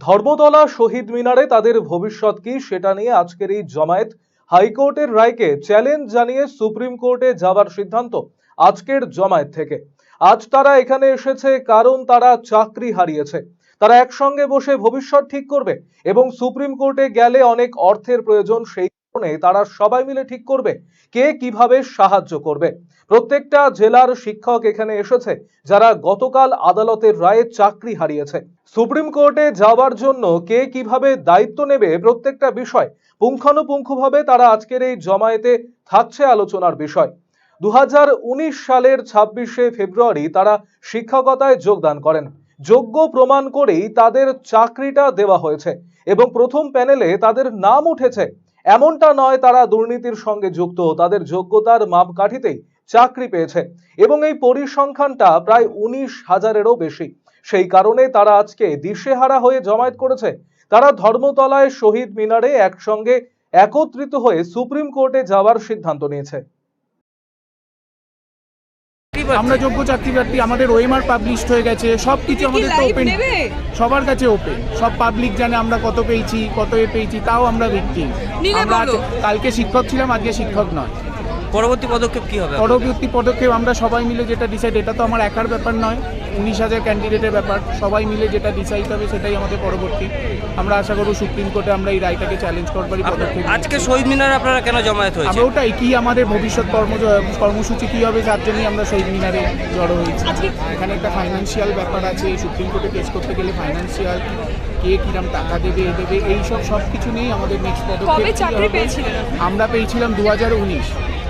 ধর্মতলা শহীদ মিনারে তাদের ভবিষ্যৎ কি সেটা নিয়ে আজকের এই জমায়েত। হাইকোর্টের রায়কে চ্যালেঞ্জ জানিয়ে সুপ্রিম কোর্টে যাবার সিদ্ধান্ত আজকের জমায়েত থেকে। আজ তারা এখানে এসেছে, কারণ তারা চাকরি হারিয়েছে। তারা একসঙ্গে বসে ভবিষ্যৎ ঠিক করবে এবং সুপ্রিম কোর্টে গেলে অনেক অর্থের প্রয়োজন সেই তারা সবাই মিলে ঠিক করবে, কে কীভাবে সাহায্য করবে। প্রত্যেকটা জেলার শিক্ষক এখানে এসেছে, যারা গতকাল আদালতের রায়ে চাকরি হারিয়েছে। সুপ্রিম কোর্টে যাওয়ার জন্য কে কীভাবে দায়িত্ব নেবে প্রত্যেকটা বিষয় পুঙ্খানুপুঙ্খভাবে তারা আজকের এই জমায়েতে থাকছে আলোচনার বিষয়। দু হাজার উনিশ সালের ছাব্বিশে ফেব্রুয়ারি তারা শিক্ষকতায় যোগদান করেন। যোগ্য প্রমাণ করেই তাদের চাকরিটা দেওয়া হয়েছে এবং প্রথম প্যানেলে তাদের নাম উঠেছে। এমনটা নয় তারা দুর্নীতির সঙ্গে যুক্ত, তাদের যোগ্যতার মাপকাঠিতেই চাকরি পেয়েছে। এবং এই পরিসংখ্যানটা প্রায় উনিশ হাজারেরও বেশি। সেই কারণে তারা আজকে দিশেহারা হয়ে জমায়েত করেছে। তারা ধর্মতলায় শহীদ মিনারে একসঙ্গে একত্রিত হয়ে সুপ্রিম কোর্টে যাওয়ার সিদ্ধান্ত নিয়েছে। আমরা যোগ্য চাকরি প্রার্থী আমাদের ওএমআর পাবলিশড হয়ে গেছে সব কিছু আমাদের তো ওপেন সবার কাছে ওপেন সব পাবলিক জানে আমরা কত পেয়েছি কত এ পেয়েছি তাও আমরা ভিত্তি আমরা কালকে শিক্ষক ছিলাম আজকে শিক্ষক নয়। পরবর্তী পদক্ষেপ কি হবে পরবর্তী পদক্ষেপ আমরা সবাই মিলে যেটা ডিসাইড এটা তো আমার একার ব্যাপার নয় উনিশ হাজার ক্যান্ডিডেটের ব্যাপার। সবাই মিলে যেটা ডিসাইড হবে সেটাই আমাদের পরবর্তী। আমরা আশা করব সুপ্রিম কোর্টে আমরা এই রায়টাকে চ্যালেঞ্জ করবারই পদক্ষেপ আজকে শহীদ মিনারে আপনারা কেন জমায়েত হয়েছে ওটাই কি আমাদের ভবিষ্যৎ কর্ম কর্মসূচি কি হবে যার জন্যই আমরা শহীদ মিনারে জড়ো হয়েছি। এখানে একটা ফাইন্যান্সিয়াল ব্যাপার আছে সুপ্রিম কোর্টে কেস করতে গেলে ফাইন্যান্সিয়াল কে কিরম টাকা দেবে এ দেবে এইসব সব কিছু নিয়েই আমাদের নেক্সট পদক্ষেপ আমরা পেয়েছিলাম দু হাজার উনিশ।